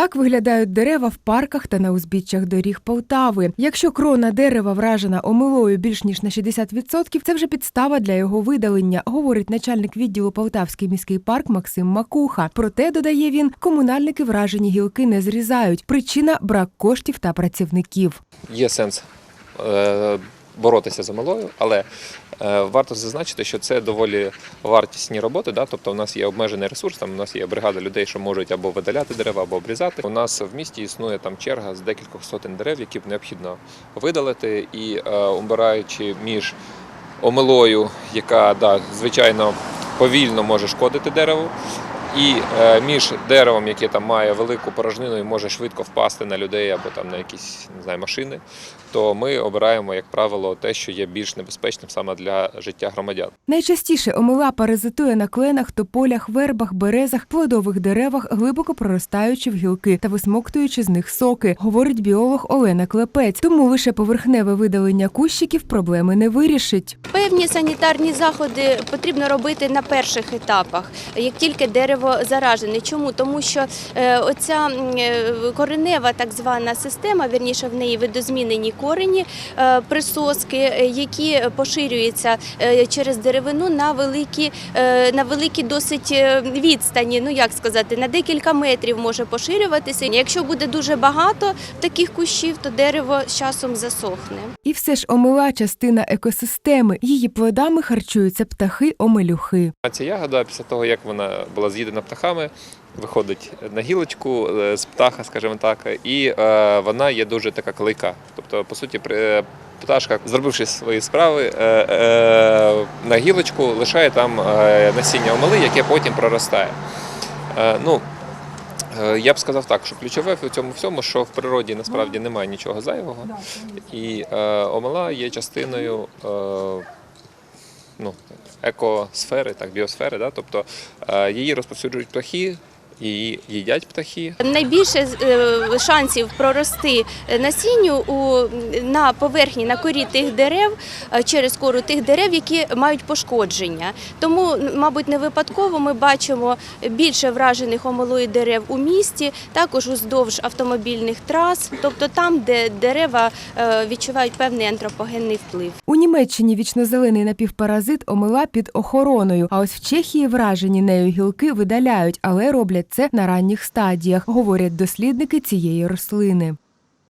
Так виглядають дерева в парках та на узбіччях доріг Полтави. Якщо крона дерева вражена омилою більш ніж на 60%, це вже підстава для його видалення, говорить начальник відділу Полтавський міський парк Максим Макуха. Проте додає він, комунальники вражені гілки не зрізають. Причина брак коштів та працівників. є сенс е, боротися з омилою, але е, варто зазначити, що це доволі вартісні роботи. Да? Тобто, у нас є обмежений ресурс, там у нас є бригада людей, що можуть або видаляти дерева, або обрізати. У нас в місті існує там черга з декількох сотень дерев, які б необхідно видалити, і е, обираючи між омилою, яка да, звичайно повільно може шкодити дереву. І е, між деревом, яке там має велику порожнину і може швидко впасти на людей або там на якісь не знаю, машини, то ми обираємо, як правило, те, що є більш небезпечним саме для життя громадян. Найчастіше омила паразитує на кленах, тополях, вербах, березах, плодових деревах, глибоко проростаючи в гілки та висмоктуючи з них соки, говорить біолог Олена Клепець. Тому лише поверхневе видалення кущиків проблеми не вирішить. Певні санітарні заходи потрібно робити на перших етапах, як тільки дерево заражене. Чому? Тому що е, оця е, коренева так звана система, вірніше в неї видозмінені корені, е, присоски, які поширюються через деревину на великі, на великі досить відстані, ну як сказати, на декілька метрів може поширюватися. Якщо буде дуже багато таких кущів, то дерево з часом засохне. І все ж омила частина екосистеми. Її плодами харчуються птахи омелюхи. А ця ягода, після того як вона була з'їдена птахами, виходить на гілочку е, з птаха, скажімо так, і е, вона є дуже така клейка. Тобто, по суті, е, пташка, зробивши свої справи, на гілочку лишає там насіння омели, яке потім проростає. Ну, я б сказав так, що ключове в цьому всьому, що в природі насправді немає нічого зайвого, і е, омела є частиною. Е, ну, екосфери, так, біосфери, да? тобто е, її розповсюджують птахи, її їдять птахи. Найбільше е, шансів прорости насінню у, на поверхні, на корі тих дерев, е, через кору тих дерев, які мають пошкодження. Тому, мабуть, не випадково ми бачимо більше вражених омолої дерев у місті, також уздовж автомобільних трас, тобто там, де дерева е, відчувають певний антропогенний вплив. У Німеччині вічнозелений напівпаразит омила під охороною. А ось в Чехії вражені нею гілки видаляють, але роблять це на ранніх стадіях, говорять дослідники цієї рослини.